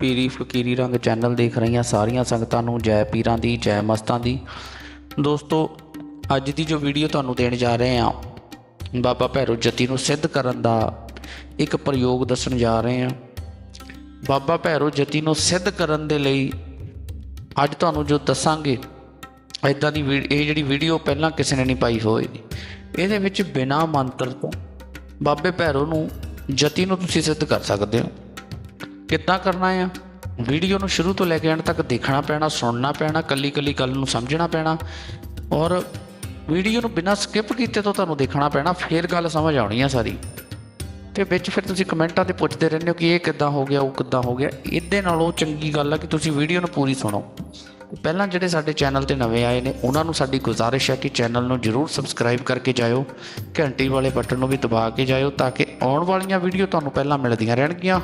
ਪੀਰੀ ਫਕੀਰੀ ਰੰਗ ਚੈਨਲ ਦੇਖ ਰਹੀਆਂ ਸਾਰੀਆਂ ਸੰਗਤਾਂ ਨੂੰ ਜੈ ਪੀਰਾਂ ਦੀ, ਜੈ ਮਸਤਾਂ ਦੀ। ਦੋਸਤੋ, ਅੱਜ ਦੀ ਜੋ ਵੀਡੀਓ ਤੁਹਾਨੂੰ ਦੇਣ ਜਾ ਰਹੇ ਹਾਂ, ਬਾਬਾ ਭੈਰੋ ਜਤੀ ਨੂੰ ਸਿੱਧ ਕਰਨ ਦਾ ਇੱਕ ਪ੍ਰਯੋਗ ਦੱਸਣ ਜਾ ਰਹੇ ਹਾਂ। ਬਾਬਾ ਭੈਰੋ ਜਤੀ ਨੂੰ ਸਿੱਧ ਕਰਨ ਦੇ ਲਈ ਅੱਜ ਤੁਹਾਨੂੰ ਜੋ ਦੱਸਾਂਗੇ ਇਦਾਂ ਦੀ ਵੀ- ਇਹ ਜਿਹੜੀ ਵੀਡੀਓ ਪਹਿਲਾਂ ਕਿਸੇ ਨੇ ਨਹੀਂ ਪਾਈ ਹੋਈ ਇਹਦੇ ਵਿੱਚ ਬਿਨਾ ਮੰਤਰ ਤੋਂ ਬਾਬੇ ਭੈਰੋ ਨੂੰ, ਜਤੀ ਨੂੰ ਤੁਸੀਂ ਸਿੱਧ ਕਰ ਸਕਦੇ ਹੋ। ਕਿੱਦਾਂ ਕਰਨਾ ਆ? ਵੀਡੀਓ ਨੂੰ ਸ਼ੁਰੂ ਤੋਂ ਲੈ ਕੇ ਐਂਡ ਤੱਕ ਦੇਖਣਾ ਪੈਣਾ, ਸੁਣਨਾ ਪੈਣਾ ਕੱਲੀ ਕੱਲੀ ਗੱਲ ਨੂੰ ਸਮਝਣਾ ਪੈਣਾ। ਔਰ ਵੀਡੀਓ ਨੂੰ ਬਿਨਾਂ ਸਕਿਪ ਕੀਤੇ ਤੋਂ ਤੁਹਾਨੂੰ ਦੇਖਣਾ ਪੈਣਾ, ਫੇਰ ਗੱਲ ਸਮਝ ਆਉਣੀ ਆ ਸਾਰੀ। ਤੇ ਵਿੱਚ ਫਿਰ ਤੁਸੀਂ ਕਮੈਂਟਾਂ ਤੇ ਪੁੱਛਦੇ ਰਹਿੰਦੇ ਹੋ ਕਿ ਇਹ ਕਿੱਦਾਂ ਹੋ ਗਿਆ, ਉਹ ਕਿੱਦਾਂ ਹੋ ਗਿਆ। ਇਹਦੇ ਨਾਲੋਂ ਚੰਗੀ ਗੱਲ ਆ ਕਿ ਤੁਸੀਂ ਵੀਡੀਓ ਨੂੰ ਪੂਰੀ ਸੁਣੋ। ਪਹਿਲਾਂ ਜਿਹੜੇ ਸਾਡੇ ਚੈਨਲ ਤੇ ਨਵੇਂ ਆਏ ਨੇ, ਉਹਨਾਂ ਨੂੰ ਸਾਡੀ ਗੁਜ਼ਾਰਿਸ਼ ਹੈ ਕਿ ਚੈਨਲ ਨੂੰ ਜਰੂਰ ਸਬਸਕ੍ਰਾਈਬ ਕਰਕੇ ਜਾਇਓ, ਘੰਟੀ ਵਾਲੇ ਬਟਨ ਨੂੰ ਵੀ ਦਬਾ ਕੇ ਜਾਇਓ ਤਾਂ ਕਿ ਆਉਣ ਵਾਲੀਆਂ ਵੀਡੀਓ ਤੁਹਾਨੂੰ ਪਹਿਲਾਂ ਮਿਲਦੀਆਂ ਰਹਿਣਗੀਆਂ।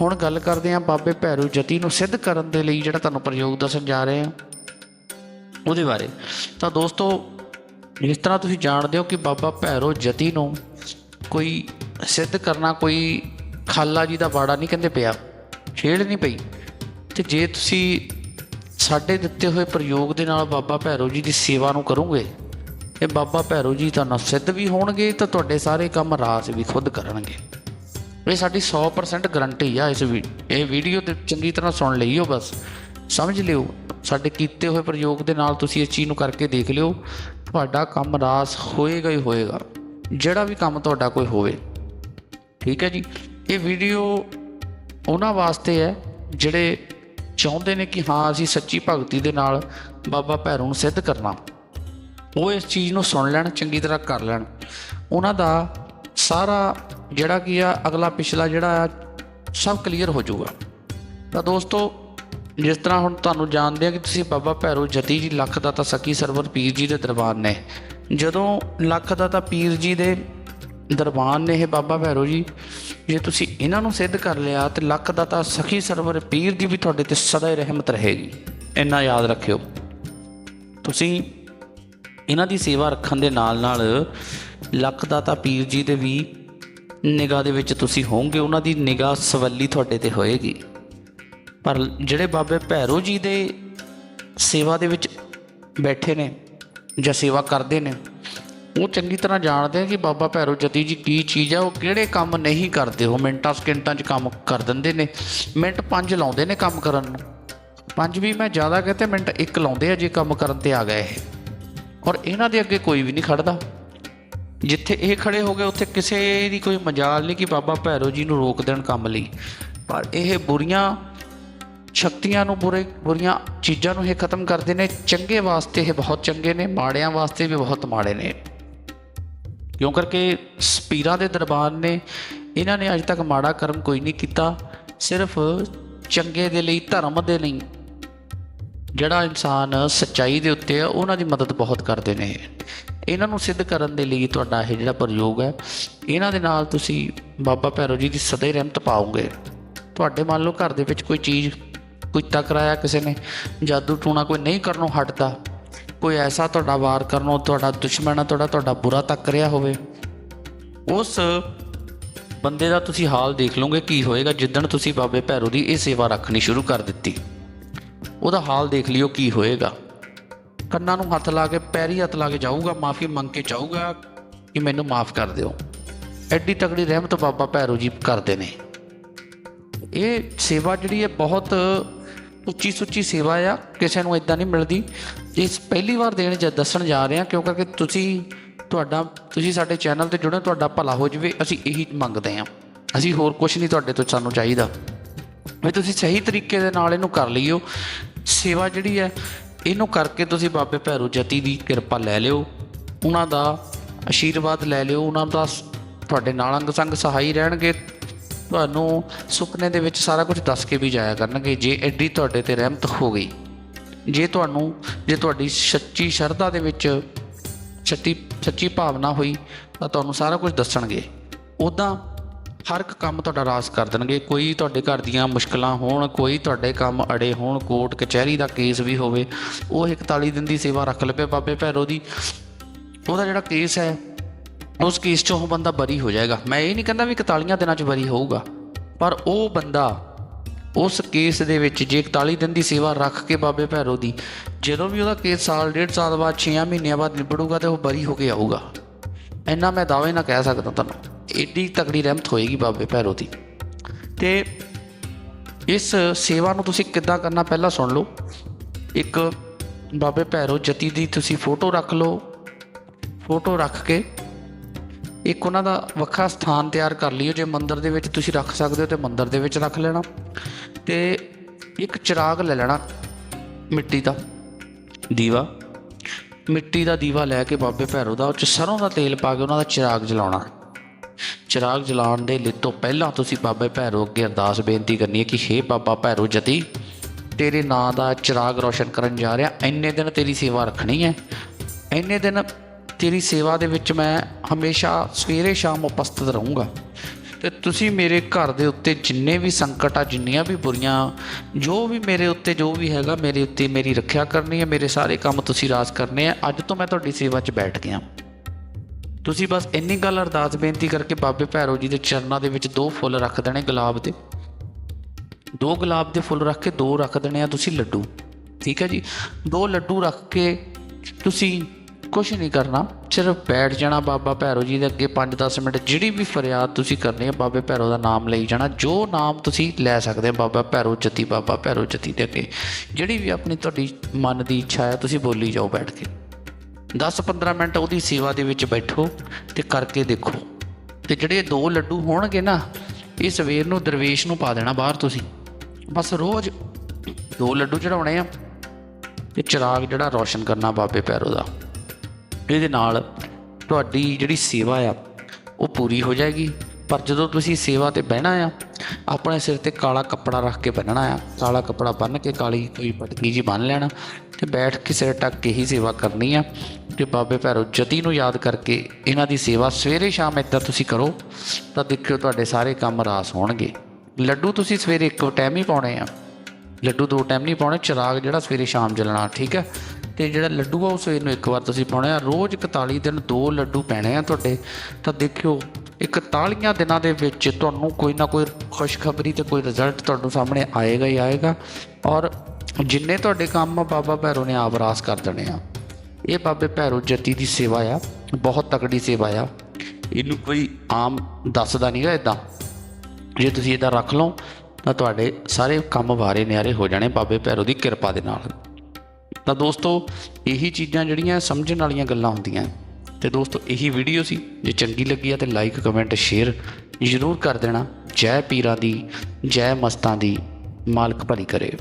ਹੁਣ ਗੱਲ ਕਰਦੇ ਹਾਂ ਬਾਬੇ ਭੈਰੂ ਜਤੀ ਨੂੰ ਸਿੱਧ ਕਰਨ ਦੇ ਲਈ ਜਿਹੜਾ ਤੁਹਾਨੂੰ ਪ੍ਰਯੋਗ ਦੱਸਣ ਜਾ ਰਹੇ ਹਾਂ। ਉਹਦੇ ਬਾਰੇ। ਤਾਂ ਦੋਸਤੋ, ਜਿਸ ਤਰ੍ਹਾਂ ਤੁਸੀਂ ਜਾਣਦੇ ਹੋ ਕਿ ਬਾਬਾ ਭੈਰੋ ਜਤੀ ਨੂੰ ਕੋਈ ਸਿੱਧ ਕਰਨਾ ਕੋਈ ਖਾਲਾ ਜੀ ਦਾ ਬਾੜਾ ਨਹੀਂ ਕਹਿੰਦੇ ਪਿਆ। ਛੇੜ ਨਹੀਂ ਪਈ। ਤੇ ਜੇ ਤੁਸੀਂ ਸਾਡੇ ਦਿੱਤੇ ਹੋਏ ਪ੍ਰਯੋਗ ਦੇ ਨਾਲ ਬਾਬਾ ਭੈਰੋ ਜੀ ਦੀ ਸੇਵਾ ਨੂੰ ਕਰੋਗੇ, ਇਹ ਬਾਬਾ ਭੈਰੋ ਜੀ ਤੁਹਾਨੂੰ ਸਿੱਧ ਵੀ ਹੋਣਗੇ, ਤਾਂ ਤੁਹਾਡੇ ਸਾਰੇ ਕੰਮ ਰਾਸ ਵੀ ਖੁਦ ਕਰਨਗੇ। ਇਹ ਸਾਡੀ 100% ਗਰੰਟੀ ਆ ਇਸ ਵੀ, ਇਹ ਵੀਡੀਓ ਤੇ ਚੰਗੀ ਤਰ੍ਹਾਂ ਸੁਣ ਲਈਓ ਬਸ। ਸਮਝ ਲਿਓ, ਸਾਡੇ ਕੀਤੇ ਹੋਏ ਪ੍ਰਯੋਗ ਦੇ ਨਾਲ ਤੁਸੀਂ ਇਸ ਚੀਜ਼ ਨੂੰ ਕਰਕੇ ਦੇਖ ਲਿਓ, ਤੁਹਾਡਾ ਕੰਮ ਰਾਸ ਹੋਏਗਾ ਹੀ ਹੋਏਗਾ, ਜਿਹੜਾ ਵੀ ਕੰਮ ਤੁਹਾਡਾ ਕੋਈ ਹੋਵੇ। ਠੀਕ ਹੈ ਜੀ, ਇਹ ਵੀਡੀਓ ਉਹਨਾਂ ਵਾਸਤੇ ਹੈ, ਜਿਹੜੇ ਚਾਹੁੰਦੇ ਨੇ ਕਿ ਹਾਂ, ਅਸੀਂ ਸੱਚੀ ਭਗਤੀ ਦੇ ਨਾਲ ਬਾਬਾ ਭੈਰੋ ਨੂੰ ਸਿੱਧ ਕਰਨਾ। ਉਹ ਇਸ ਚੀਜ਼ ਨੂੰ ਸੁਣ ਲੈਣ, ਚੰਗੀ ਤਰ੍ਹਾਂ ਕਰ ਲੈਣ। ਉਹਨਾਂ ਦਾ ਸਾਰਾ ਜਿਹੜਾ ਕੀ ਆ, ਅਗਲਾ ਪਿਛਲਾ ਜਿਹੜਾ ਆ, ਸਭ ਕਲੀਅਰ ਹੋ ਜਾਊਗਾ। ਤਾਂ ਦੋਸਤੋ, ਜਿਸ ਤਰ੍ਹਾਂ ਹੁਣ ਤੁਹਾਨੂੰ ਜਾਣਦੇ ਆ ਕਿ ਤੁਸੀਂ ਬਾਬਾ ਭੈਰੋ ਜਤੀ ਜੀ, ਲੱਖ ਦਾ ਤਾਂ ਸਕੀ ਸਰਵਰ ਪੀਰ ਜੀ ਦੇ ਦਰਬਾਰ ਨੇ। ਜਦੋਂ ਲੱਖ ਦਾ ਤਾਂ ਪੀਰ ਜੀ ਦੇ ਦਰਬਾਰ ਨੇ ਇਹ ਬਾਬਾ ਭੈਰੋ ਜੀ, ਜੇ ਤੁਸੀਂ ਇਹਨਾਂ ਨੂੰ ਸਿੱਧ ਕਰ ਲਿਆ ਤੇ ਲੱਖ ਦਾ ਤਾਂ ਸਖੀ ਸਰਵਰ ਪੀਰ ਦੀ ਵੀ ਤੁਹਾਡੇ ਤੇ ਸਦਾ ਹੀ ਰਹਿਮਤ ਰਹੇਗੀ। ਇੰਨਾ ਯਾਦ ਰੱਖਿਓ। ਤੁਸੀਂ ਇਹਨਾਂ ਦੀ ਸੇਵਾ ਰੱਖਣ ਦੇ ਨਾਲ ਨਾਲ ਲੱਖ ਦਾਤਾ ਪੀਰ ਜੀ ਦੇ ਵੀ ਨਿਗਾਹ ਦੇ ਵਿੱਚ ਤੁਸੀਂ ਹੋਵੋਗੇ, ਉਹਨਾਂ ਦੀ ਨਿਗਾਹ ਸਵੱਲੀ ਤੁਹਾਡੇ ਤੇ ਹੋਏਗੀ। ਪਰ ਜਿਹੜੇ ਬਾਬੇ ਭੈਰੋ ਜੀ ਦੇ ਸੇਵਾ ਦੇ ਵਿੱਚ ਬੈਠੇ ਨੇ ਜਾਂ ਸੇਵਾ ਕਰਦੇ ਨੇ ਉਹ ਚੰਗੀ ਤਰ੍ਹਾਂ ਜਾਣਦੇ ਆ ਕਿ ਬਾਬਾ ਭੈਰੋ ਜਤੀ ਜੀ ਕੀ ਚੀਜ਼ ਆ, ਉਹ ਕਿਹੜੇ ਕੰਮ ਨਹੀਂ ਕਰਦੇ? ਉਹ ਮਿੰਟਾਂ ਸਕਿੰਟਾਂ 'ਚ ਕੰਮ ਕਰ ਦਿੰਦੇ ਨੇ। ਮਿੰਟ ਪੰਜ ਲਾਉਂਦੇ ਨੇ ਕੰਮ ਕਰਨ ਨੂੰ। ਪੰਜ ਵੀ ਮੈਂ ਜ਼ਿਆਦਾ ਕਹਤੇ, ਮਿੰਟ ਇੱਕ ਲਾਉਂਦੇ ਆ ਜੇ ਕੰਮ ਕਰਨ ਤੇ ਆ ਗਏ ਇਹ। ਔਰ ਇਹਨਾਂ ਦੇ ਅੱਗੇ ਕੋਈ ਵੀ ਨਹੀਂ ਖੜਦਾ। ਜਿੱਥੇ ਇਹ ਖੜੇ ਹੋ ਗਏ, ਉੱਥੇ ਕਿਸੇ ਦੀ ਕੋਈ ਮਜਾਲ ਨਹੀਂ ਕਿ ਬਾਬਾ ਭੈਰੋ ਜੀ ਨੂੰ ਰੋਕ ਦੇਣ ਕੰਮ ਲਈ। ਪਰ ਇਹ ਬੁਰੀਆਂ ਸ਼ਕਤੀਆਂ ਨੂੰ, ਬੁਰੇ, ਬੁਰੀਆਂ ਚੀਜ਼ਾਂ ਨੂੰ ਇਹ ਖਤਮ ਕਰਦੇ ਨੇ। ਚੰਗੇ ਵਾਸਤੇ ਇਹ ਬਹੁਤ ਚੰਗੇ ਨੇ, ਮਾੜਿਆਂ ਵਾਸਤੇ ਵੀ ਬਹੁਤ ਮਾੜੇ ਨੇ। ਕਿਉਂ ਕਰਕੇ ਸਪੀਰਾਂ ਦੇ ਦਰਬਾਰ ਨੇ ਇਹਨਾਂ ਨੇ ਅੱਜ ਤੱਕ ਮਾੜਾ ਕਰਮ ਕੋਈ ਨਹੀਂ ਕੀਤਾ, ਸਿਰਫ ਚੰਗੇ ਦੇ ਲਈ, ਧਰਮ ਦੇ ਲਈ। ਜਿਹੜਾ ਇਨਸਾਨ ਸੱਚਾਈ ਦੇ ਉੱਤੇ ਆ, ਉਹਨਾਂ ਦੀ ਮਦਦ ਬਹੁਤ ਕਰਦੇ ਨੇ। ਇਹਨਾਂ ਨੂੰ ਸਿੱਧ ਕਰਨ ਦੇ ਲਈ ਤੁਹਾਡਾ ਇਹ ਜਿਹੜਾ ਪ੍ਰਯੋਗ ਹੈ, ਇਹਨਾਂ ਦੇ ਨਾਲ ਤੁਸੀਂ ਬਾਬਾ ਭੈਰੋ ਜੀ ਦੀ ਸਦਾ ਹੀ ਰਹਿਮਤ ਪਾਓਗੇ। ਤੁਹਾਡੇ ਮੰਨ ਲਓ ਘਰ ਦੇ ਵਿੱਚ ਕੋਈ ਚੀਜ਼ ਕੋਈ ਟਕਰਾਇਆ ਕਿਸੇ ਨੇ, ਜਾਦੂ ਟੂਣਾ ਕੋਈ ਨਹੀਂ ਕਰਨੋਂ ਹਟਦਾ। ਕੋਈ ਐਸਾ ਤੁਹਾਡਾ ਵਾਰ ਕਰਨੋਂ ਤੁਹਾਡਾ ਦੁਸ਼ਮਣ ਆ, ਤੁਹਾਡਾ ਤੁਹਾਡਾ ਬੁਰਾ ਤੱਕ ਰਿਹਾ ਹੋਵੇ। ਉਸ ਬੰਦੇ ਦਾ ਤੁਸੀਂ ਹਾਲ ਦੇਖ ਲਓਗੇ ਕੀ ਹੋਏਗਾ, ਜਿੱਦਣ ਤੁਸੀਂ ਬਾਬੇ ਭੈਰੋ ਦੀ ਇਹ ਸੇਵਾ ਰੱਖਣੀ ਸ਼ੁਰੂ ਕਰ ਦਿੱਤੀ। ਉਹਦਾ ਹਾਲ ਦੇਖ ਲਿਓ ਕੀ ਹੋਏਗਾ। ਕੰਨਾਂ ਨੂੰ ਹੱਥ ਲਾ ਕੇ, ਪੈਰੀ ਹੱਥ ਲਾ ਕੇ ਜਾਊਗਾ, ਮਾਫੀ ਮੰਗ ਕੇ ਜਾਊਗਾ ਕਿ ਮੈਨੂੰ ਮਾਫ ਕਰ ਦਿਓ। ਐਡੀ ਤਕੜੀ ਰਹਿਮਤ ਬਾਬਾ ਭੈਰੋ ਜੀ ਕਰਦੇ ਨੇ। ਇਹ ਸੇਵਾ ਜਿਹੜੀ ਹੈ ਬਹੁਤ ਉੱਚੀ ਸੁੱਚੀ ਸੇਵਾ ਆ, ਕਿਸੇ ਨੂੰ ਇਦਾਂ ਨਹੀਂ ਮਿਲਦੀ। ਇਸ ਪਹਿਲੀ ਵਾਰ ਦੇਣ ਜਾਂ ਦੱਸਣ ਜਾ ਰਹੇ ਹਾਂ ਕਿਉਂਕਿ ਕਿ ਤੁਸੀਂ ਤੁਹਾਡਾ, ਤੁਸੀਂ ਸਾਡੇ ਚੈਨਲ ਤੇ ਜੁੜੇ ਤੁਹਾਡਾ ਭਲਾ ਹੋ ਜਾਵੇ, ਅਸੀਂ ਇਹੀ ਮੰਗਦੇ ਹਾਂ। ਅਸੀਂ ਹੋਰ ਕੁਝ ਨਹੀਂ ਤੁਹਾਡੇ ਤੋਂ ਸਾਨੂੰ ਚਾਹੀਦਾ। ਵੀ ਤੁਸੀਂ ਸਹੀ ਤਰੀਕੇ ਦੇ ਨਾਲ ਇਹਨੂੰ ਕਰ ਲਈਓ। ਸੇਵਾ ਜਿਹੜੀ ਹੈ, ਇਹਨੂੰ ਕਰਕੇ ਤੁਸੀਂ ਬਾਬੇ ਭੈਰੋ ਜਤੀ ਦੀ ਕਿਰਪਾ ਲੈ ਲਿਓ। ਉਹਨਾਂ ਦਾ ਆਸ਼ੀਰਵਾਦ ਲੈ ਲਿਓ। ਉਹਨਾਂ ਦਾ ਤੁਹਾਡੇ ਨਾਲ ਅੰਗ ਸੰਗ ਸਹਾਈ ਰਹਿਣਗੇ। ਤੁਹਾਨੂੰ ਸੁਪਨੇ ਦੇ ਵਿੱਚ ਸਾਰਾ ਕੁਝ ਦੱਸ ਕੇ ਵੀ ਜਾਇਆ ਕਰਨਗੇ, ਜੇ ਐਡੀ ਤੁਹਾਡੇ ਤੇ ਰਹਿਮਤ ਹੋ ਗਈ। ਜੇ ਤੁਹਾਨੂੰ, ਜੇ ਤੁਹਾਡੀ ਸੱਚੀ ਸ਼ਰਧਾ ਦੇ ਵਿੱਚ ਸੱਚੀ ਸੱਚੀ ਭਾਵਨਾ ਹੋਈ, ਤਾਂ ਤੁਹਾਨੂੰ ਸਾਰਾ ਕੁਝ ਦੱਸਣਗੇ। ਉਦਾਂ ਹਰ ਇੱਕ ਕੰਮ ਤੁਹਾਡਾ ਰਾਸ ਕਰ ਦੇਣਗੇ। ਕੋਈ ਤੁਹਾਡੇ ਘਰ ਦੀਆਂ ਮੁਸ਼ਕਲਾਂ ਹੋਣ, ਕੋਈ ਤੁਹਾਡੇ ਕੰਮ ਅੜੇ ਹੋਣ, ਕੋਰਟ, ਕਚਹਿਰੀ ਦਾ ਕੇਸ ਵੀ ਹੋਵੇ, ਉਹ 41 ਦਿਨ ਦੀ ਸੇਵਾ ਰੱਖ ਲਵੇ। ਬਾਬੇ ਭੈਰੋ ਦੀ, ਉਹਦਾ ਜਿਹੜਾ ਕੇਸ ਹੈ ਉਸ ਕੇਸ 'ਚੋਂ ਉਹ ਬੰਦਾ ਬਰੀ ਹੋ ਜਾਏਗਾ। ਮੈਂ ਇਹ ਨਹੀਂ ਕਹਿੰਦਾ ਵੀ 41 ਦਿਨਾਂ 'ਚ ਬਰੀ ਹੋਊਗਾ, ਪਰ ਉਹ ਬੰਦਾ ਉਸ ਕੇਸ ਦੇ ਵਿੱਚ ਜੇ 41 ਦਿਨ ਦੀ ਸੇਵਾ ਰੱਖ ਕੇ ਬਾਬੇ ਭੈਰੋ ਦੀ, ਜਦੋਂ ਵੀ ਉਹਦਾ ਕੇਸ ਸਾਲ, ਡੇਢ ਸਾਲ ਬਾਅਦ 6 ਮਹੀਨਿਆਂ ਬਾਅਦ ਨਿਬੜੂਗਾ ਤੇ ਉਹ ਬਰੀ ਹੋ ਕੇ ਆਊਗਾ। ਇੰਨਾ ਮੈਂ ਦਾਅਵੇ ਨਾਲ ਕਹਿ ਸਕਦਾ ਤੁਹਾਨੂੰ। ਏਡੀ ਤਕੜੀ ਰਹਿਮਤ ਹੋਏਗੀ ਬਾਬੇ ਭੈਰੋ ਦੀ। ਤੇ ਇਸ ਸੇਵਾ ਨੂੰ ਤੁਸੀਂ ਕਿੱਦਾਂ ਕਰਨਾ ਪਹਿਲਾਂ ਸੁਣ ਲਓ। ਇੱਕ ਬਾਬੇ ਭੈਰੋ ਜਤੀ ਦੀ ਤੁਸੀਂ ਫੋਟੋ ਰੱਖ ਲਓ। ਫੋਟੋ ਰੱਖ ਕੇ ਇੱਕ ਉਹਨਾਂ ਦਾ ਵੱਖਰਾ ਸਥਾਨ ਤਿਆਰ ਕਰ ਲਿਓ ਜੇ ਮੰਦਿਰ ਦੇ ਵਿੱਚ ਤੁਸੀਂ ਰੱਖ ਸਕਦੇ ਹੋ ਤੇ ਮੰਦਿਰ ਦੇ ਵਿੱਚ ਰੱਖ ਲੈਣਾ ਤੇ ਇੱਕ ਚਿਰਾਗ ਲੈ ਲੈਣਾ ਮਿੱਟੀ ਦਾ। ਦੀਵਾ? ਮਿੱਟੀ ਦਾ ਦੀਵਾ ਲੈ ਕੇ ਬਾਬੇ ਭੈਰੋ ਦਾ ਉਹ ਚ ਸਰੋਂ ਦਾ ਤੇਲ ਪਾ ਕੇ ਉਹਨਾਂ ਦਾ ਚਿਰਾਗ ਜਲਾਉਣਾ। ਚਿਰਾਗ ਜਲਾਉਣ ਦੇ ਲਈ ਤੋਂ ਪਹਿਲਾਂ ਤੁਸੀਂ ਬਾਬੇ ਭੈਰੋ ਅੱਗੇ ਅਰਦਾਸ ਬੇਨਤੀ ਕਰਨੀ ਹੈ ਕਿ ਹੇ ਬਾਬਾ ਭੈਰੋ ਜਤੀ ਤੇਰੇ ਨਾਂ ਦਾ ਚਿਰਾਗ ਰੋਸ਼ਨ ਕਰਨ ਜਾ ਰਿਹਾ ਇੰਨੇ ਦਿਨ ਤੇਰੀ ਸੇਵਾ ਰੱਖਣੀ ਹੈ ਇੰਨੇ ਦਿਨ ਤੇਰੀ ਸੇਵਾ ਦੇ ਵਿੱਚ ਮੈਂ ਹਮੇਸ਼ਾ ਸਵੇਰੇ ਸ਼ਾਮ ਉਪਸਥਿਤ ਰਹੂੰਗਾ। ਤੇ ਤੁਸੀਂ ਮੇਰੇ ਘਰ ਦੇ ਉੱਤੇ ਜਿੰਨੇ ਵੀ ਸੰਕਟ ਆ, ਜਿੰਨੀਆਂ ਵੀ ਬੁਰੀਆਂ, ਜੋ ਵੀ ਮੇਰੇ ਉੱਤੇ, ਜੋ ਵੀ ਹੈਗਾ, ਮੇਰੇ ਉੱਤੇ ਮੇਰੀ ਰੱਖਿਆ ਕਰਨੀ ਹੈ, ਮੇਰੇ ਸਾਰੇ ਕੰਮ ਤੁਸੀਂ ਰਾਜ ਕਰਨੇ ਆ ਅੱਜ ਤੋਂ ਮੈਂ ਤੁਹਾਡੀ ਸੇਵਾ 'ਚ ਬੈਠ ਗਿਆ। ਤੁਸੀਂ ਬਸ ਇੰਨੀ ਗੱਲ ਅਰਦਾਸ ਬੇਨਤੀ ਕਰਕੇ ਬਾਬੇ ਭੈਰੋ ਜੀ ਦੇ ਚਰਨਾਂ ਦੇ ਵਿੱਚ ਦੋ ਫੁੱਲ ਰੱਖ ਦੇਣੇ ਗੁਲਾਬ ਦੇ। ਦੋ ਗੁਲਾਬ ਦੇ ਫੁੱਲ ਰੱਖ ਕੇ ਦੋ ਰੱਖ ਦੇਣੇ ਆ ਤੁਸੀਂ ਲੱਡੂ। ਠੀਕ ਹੈ ਜੀ? ਦੋ ਲੱਡੂ ਰੱਖ ਕੇ ਤੁਸੀਂ ਕੁਝ ਨਹੀਂ ਕਰਨਾ, ਸਿਰਫ ਬੈਠ ਜਾਣਾ ਬਾਬਾ ਭੈਰੋ ਜੀ ਦੇ ਅੱਗੇ 5-10 ਮਿੰਟ, ਜਿਹੜੀ ਵੀ ਫਰਿਆਦ ਤੁਸੀਂ ਕਰਨੀ ਹੈ ਬਾਬੇ ਭੈਰੋ ਦਾ ਨਾਮ ਲਈ ਜਾਣਾ, ਜੋ ਨਾਮ ਤੁਸੀਂ ਲੈ ਸਕਦੇ ਬਾਬਾ ਭੈਰੋ ਜਤੀ, ਬਾਬਾ ਭੈਰੋ ਜਤੀ ਦੇ ਅੱਗੇ, ਜਿਹੜੀ ਵੀ ਆਪਣੀ ਤੁਹਾਡੀ ਮਨ ਦੀ ਇੱਛਾ ਹੈ, ਤੁਸੀਂ ਬੋਲੀ ਜਾਓ ਬੈਠ ਕੇ। 10-15 ਮਿੰਟ ਉਹਦੀ ਸੇਵਾ ਦੇ ਵਿੱਚ ਬੈਠੋ ਤੇ ਕਰਕੇ ਦੇਖੋ। ਤੇ ਜਿਹੜੇ ਦੋ ਲੱਡੂ ਹੋਣਗੇ ਨਾ, ਇਹ ਸਵੇਰ ਨੂੰ ਦਰਵੇਸ਼ ਨੂੰ ਪਾ ਦੇਣਾ ਬਾਹਰ ਤੁਸੀਂ। ਬਸ ਰੋਜ਼ ਦੋ ਲੱਡੂ ਚੜਾਉਣੇ ਆ ਤੇ ਚਿਰਾਗ ਜਿਹੜਾ ਰੋਸ਼ਨ ਕਰਨਾ ਬਾਬੇ ਭੈਰੋ ਦਾ। ਇਹਦੇ ਨਾਲ ਤੁਹਾਡੀ ਜਿਹੜੀ ਸੇਵਾ ਆ, ਉਹ ਪੂਰੀ ਹੋ ਜਾਏਗੀ। ਪਰ ਜਦੋਂ ਤੁਸੀਂ ਸੇਵਾ ਤੇ ਬਹਿਣਾ ਆ, ਆਪਣੇ ਸਿਰ ਤੇ ਕਾਲਾ ਕੱਪੜਾ ਰੱਖ ਕੇ ਬੰਨਣਾ ਆ, ਕਾਲਾ ਕੱਪੜਾ ਬੰਨ ਕੇ ਕਾਲੀ ਕੋਈ ਪਟਕੀ ਜੀ ਬੰਨ ਲੈਣਾ, ਤੇ ਬੈਠ ਕੇ ਸਿਰ ਟੱਕ ਕੇ ਹੀ ਸੇਵਾ ਕਰਨੀ ਆ। ਤੇ ਬਾਬੇ ਭੈਰੋ ਜਤੀ ਨੂੰ ਯਾਦ ਕਰਕੇ ਇਹਨਾਂ ਦੀ ਸੇਵਾ ਸਵੇਰੇ ਸ਼ਾਮ ਇੱਦਾਂ ਤੁਸੀਂ ਕਰੋ, ਤਾਂ ਦੇਖਿਓ ਤੁਹਾਡੇ ਸਾਰੇ ਕੰਮ ਰਾਸ ਹੋਣਗੇ। ਲੱਡੂ ਤੁਸੀਂ ਸਵੇਰੇ ਇੱਕੋ ਟਾਈਮ ਹੀ ਪਾਉਣੇ ਆ। ਲੱਡੂ ਦੋ ਟਾਈਮ ਨਹੀਂ ਪਾਉਣੇ, ਚਿਰਾਗ ਜਿਹੜਾ ਸਵੇਰੇ ਸ਼ਾਮ ਜਲਣਾ, ਠੀਕ ਹੈ ਤੇ ਜਿਹੜਾ ਲੱਡੂ ਆ, ਉਹ ਸਵੇਰ ਨੂੰ ਇੱਕ ਵਾਰ ਤੁਸੀਂ ਪਾਉਣੇ ਆ। ਰੋਜ਼ 41 ਦਿਨ ਦੋ ਲੱਡੂ ਪੈਣੇ ਆ ਤੁਹਾਡੇ। ਤਾਂ ਦੇਖਿਓ 41 ਦਿਨਾਂ ਦੇ ਵਿੱਚ ਤੁਹਾਨੂੰ ਕੋਈ ਨਾ ਕੋਈ ਖੁਸ਼ਖਬਰੀ ਤੇ ਕੋਈ ਰਿਜ਼ਲਟ ਤੁਹਾਨੂੰ ਸਾਹਮਣੇ ਆਏਗਾ ਹੀ ਆਏਗਾ। ਔਰ ਜਿੰਨੇ ਤੁਹਾਡੇ ਕੰਮ ਬਾਬਾ ਭੈਰੋ ਨੇ ਆਪ ਰਾਸ ਕਰ ਦੇਣੇ ਆ। ਇਹ ਬਾਬੇ ਭੈਰੋ ਜੱਤੀ ਦੀ ਸੇਵਾ ਆ, ਬਹੁਤ ਤਕੜੀ ਸੇਵਾ ਆ। ਇਹਨੂੰ ਕੋਈ ਆਮ ਦੱਸਦਾ ਨਹੀਂਗਾ ਇਦਾਂ ਜੇ ਤੁਸੀਂ ਇਹਦਾ ਰੱਖ ਲਓ, ਤਾਂ ਤੁਹਾਡੇ ਸਾਰੇ ਕੰਮ ਵਾਰੇ ਨਿਆਰੇ ਹੋ ਜਾਣੇ ਬਾਬੇ ਭੈਰੋ ਦੀ ਕਿਰਪਾ ਦੇ ਨਾਲ। ਤਾਂ ਦੋਸਤੋ, ਇਹੀ ਚੀਜ਼ਾਂ ਜਿਹੜੀਆਂ ਸਮਝਣ ਵਾਲੀਆਂ ਗੱਲਾਂ ਹੁੰਦੀਆਂ ਤੇ ਦੋਸਤੋ, ਇਹੀ ਵੀਡੀਓ ਸੀ। ਜੇ ਚੰਗੀ ਲੱਗੀ ਆ ਤੇ ਲਾਈਕ ਕਮੈਂਟ ਸ਼ੇਅਰ ਜ਼ਰੂਰ ਕਰ ਦੇਣਾ। ਜੈ ਪੀਰਾਂ ਦੀ, ਜੈ ਮਸਤਾਂ ਦੀ ਮਾਲਕ ਭਲੀ ਕਰੇ।